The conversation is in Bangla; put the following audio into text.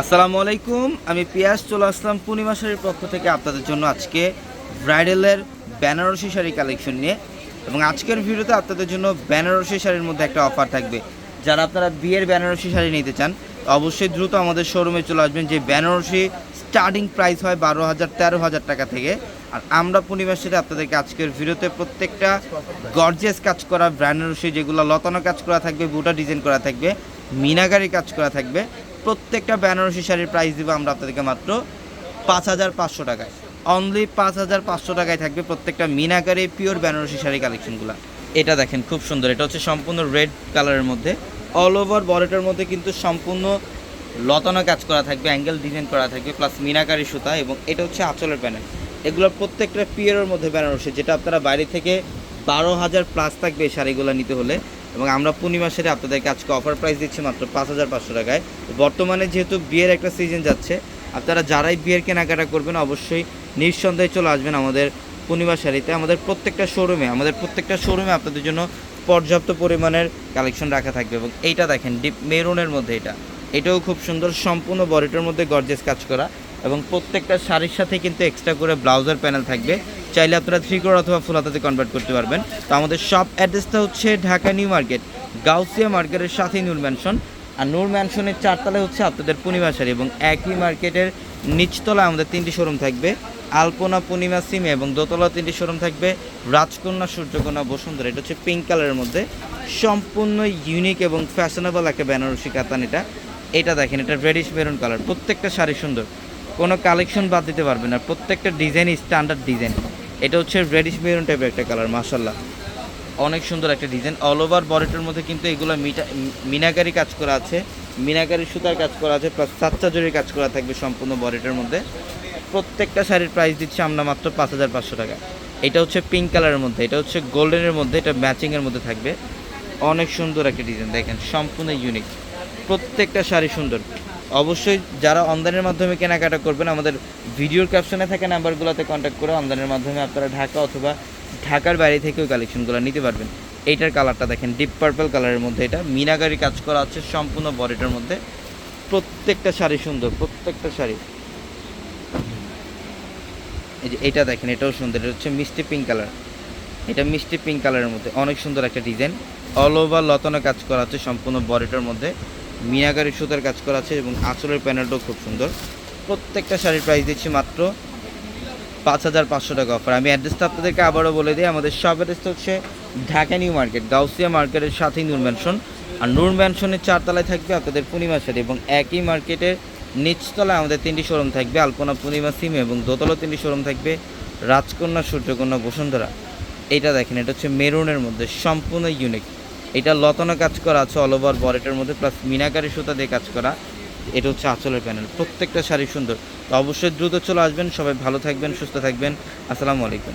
আসসালামু আলাইকুম, আমি পিয়াস, চলে আসলাম পূর্ণিমা শাড়ির পক্ষ থেকে আপনাদের জন্য আজকে ব্রাইডালের বেনারসি শাড়ি কালেকশন নিয়ে। এবং আজকের ভিডিওতে আপনাদের জন্য বেনারসি শাড়ির মধ্যে একটা অফার থাকবে। যারা আপনারা বিয়ের বেনারসি শাড়ি নিতে চান, অবশ্যই দ্রুত আমাদের শোরুমে চলে আসবেন, যে বেনারসি স্টার্টিং প্রাইস হয় বারো হাজার, তেরো হাজার টাকা থেকে। আর আমরা পূর্ণিমা শাড়ি আপনাদেরকে আজকের ভিডিওতে প্রত্যেকটা গর্জেস কাজ করা বেনারসি, যেগুলো লতানো কাজ করা থাকবে, বুটা ডিজাইন করা থাকবে মিনাগারি কাজ করা থাকবে। প্রত্যেকটা বেনারসি শাড়ির প্রাইস দিব আমরা আপনাদেরকে মাত্র পাঁচ হাজার পাঁচশো টাকায়। অনলি পাঁচ হাজার পাঁচশো টাকায় থাকবে প্রত্যেকটা মিনাকারি পিওর বেনারসি শাড়ি কালেকশনগুলো এটা দেখেন, খুব সুন্দর। এটা হচ্ছে সম্পূর্ণ রেড কালারের মধ্যে। অল ওভার বডিটার মধ্যে কিন্তু সম্পূর্ণ লতানো কাজ করা থাকবে অ্যাঙ্গেল ডিজাইন করা থাকবে প্লাস মিনাকারি সুতা এবং এটা হচ্ছে আঁচলের প্যানেল এগুলোর প্রত্যেকটা পিওরের মধ্যে বেনারসি, যেটা আপনারা বাইরে থেকে বারো হাজার প্লাস থাকবে শাড়িগুলো নিতে হলে। এবং আমরা পূর্ণিমা সেরে আপনাদেরকে আজকে অফার প্রাইস দিচ্ছি মাত্র পাঁচ হাজার পাঁচশো টাকায়। বর্তমানে যেহেতু বিয়ের একটা সিজন যাচ্ছে, আপনারা যারাই বিয়ের কেনাকাটা করবেন অবশ্যই নিঃসন্দেহে চলে আসবেন আমাদের পূর্ণিমা শাড়িতে। আমাদের প্রত্যেকটা শোরুমে আমাদের প্রত্যেকটা শোরুমে আপনাদের জন্য পর্যাপ্ত পরিমাণের কালেকশন রাখা থাকবে এবং এইটা দেখেন ডিপ মেরুনের মধ্যে এটা। এটাও খুব সুন্দর, সম্পূর্ণ বডিটার মধ্যে গর্জেস কাজ করা। এবং প্রত্যেকটা শাড়ির সাথে কিন্তু এক্সট্রা করে ব্লাউজার প্যানেল থাকবে। চাইলে আপনারা থ্রি কোর অথবা ফুল হাতাতে কনভার্ট করতে পারবেন। তো আমাদের শপ অ্যাড্রেসটা হচ্ছে ঢাকা নিউ মার্কেট, গাউসিয়া মার্কেটের সাথেই নূর ম্যানশন আর নূর ম্যানশনের চারতলায় হচ্ছে আপনাদের পূর্ণিমা শাড়ি এবং একই মার্কেটের নিচতলায় আমাদের তিনটি শোরুম থাকবে। আলপনা, পূর্ণিমা, সিমে এবং দোতলা তিনটি শোরুম থাকবে। রাজকন্যা, সূর্যকন্যা, বসুন্ধরা, এটা হচ্ছে পিঙ্ক কালারের মধ্যে। সম্পূর্ণ ইউনিক এবং ফ্যাশনেবল একটা বেনারসি কাতান এটা। এটা দেখেন, এটা রেডিশ মেরুন কালার প্রত্যেকটা শাড়ি সুন্দর। কোনো কালেকশন বাদ দিতে পারবেন না। প্রত্যেকটা ডিজাইন স্ট্যান্ডার্ড ডিজাইন এটা হচ্ছে রেডিশ মেরুন টাইপের একটা কালার মাসাল্লাহ অনেক সুন্দর একটা ডিজাইন অল ওভার বডিটার মধ্যে কিন্তু এগুলো মিটা মিনাকারি কাজ করা আছে। মিনাকারি সুতার কাজ করা আছে প্লাস সাতটা জরির কাজ করা থাকবে সম্পূর্ণ বডিটার মধ্যে। প্রত্যেকটা শাড়ির প্রাইস দিচ্ছে আমরা মাত্র পাঁচ হাজার পাঁচশো টাকা। এটা হচ্ছে পিঙ্ক কালারের মধ্যে, এটা হচ্ছে গোল্ডেনের মধ্যে, এটা ম্যাচিংয়ের মধ্যে থাকবে। অনেক সুন্দর একটা ডিজাইন দেখেন, সম্পূর্ণ ইউনিক প্রত্যেকটা শাড়ি সুন্দর। অবশ্যই যারা অনলাইনের মাধ্যমে কেনাকাটা করবেন, আমাদের ভিডিওর ক্যাপশনে থাকা নাম্বারগুলোতে কন্ট্যাক্ট করে অনলাইনের মাধ্যমে আপনারা ঢাকা অথবা ঢাকার বাইরে থেকেও কালেকশনগুলো নিতে পারবেন। এইটার কালারটা দেখেন ডিপ পার্পল কালারের মধ্যে এটা। মিনাগারি কাজ করা আছে সম্পূর্ণ বডিটার মধ্যে। প্রত্যেকটা শাড়ি সুন্দর, প্রত্যেকটা শাড়ি। এই যে এটা দেখেন, এটাও সুন্দর। এটা হচ্ছে মিষ্টি পিঙ্ক কালার এটা মিষ্টি পিঙ্ক কালারের মধ্যে। অনেক সুন্দর একটা ডিজাইন। অল ওভার লতানো কাজ করা আছে সম্পূর্ণ বডিটার মধ্যে। মিনাগারি সুতার কাজ করা আছে এবং আঁচলের প্যানেলটাও খুব সুন্দর। প্রত্যেকটা শাড়ির প্রাইস দিচ্ছি মাত্র পাঁচ হাজার পাঁচশো টাকা অফার আমি অ্যাড্রেসটা আপনাদেরকে আবারও বলে দিই, আমাদের শপ অ্যাড্রেসটা হচ্ছে ঢাকা নিউ মার্কেট, গাউসিয়া মার্কেটের সাথেই নূর ম্যানশন আর নূর ম্যানশনের চারতলায় থাকবে আপনাদের পূর্ণিমা শাড়ি এবং একই মার্কেটের নিচতলায় আমাদের তিনটি শোরুম থাকবে, আলপনা পূর্ণিমা, সিম এবং দোতলা তিনটি শোরুম থাকবে, রাজকন্যা, সূর্যকন্যা, বসুন্ধরা। এটা দেখেন, এটা হচ্ছে মেরুনের মধ্যে সম্পূর্ণ ইউনিক এটা লতানো কাজ করা আছে অল ওভার বরেটের মধ্যে প্লাস মিনাকারি সুতা দিয়ে কাজ করা। এটা হচ্ছে আঁচলের প্যানেল প্রত্যেকটা শাড়ি সুন্দর। তো অবশ্যই দ্রুত চলে আসবেন, সবাই ভালো থাকবেন, সুস্থ থাকবেন। আসসালামু আলাইকুম।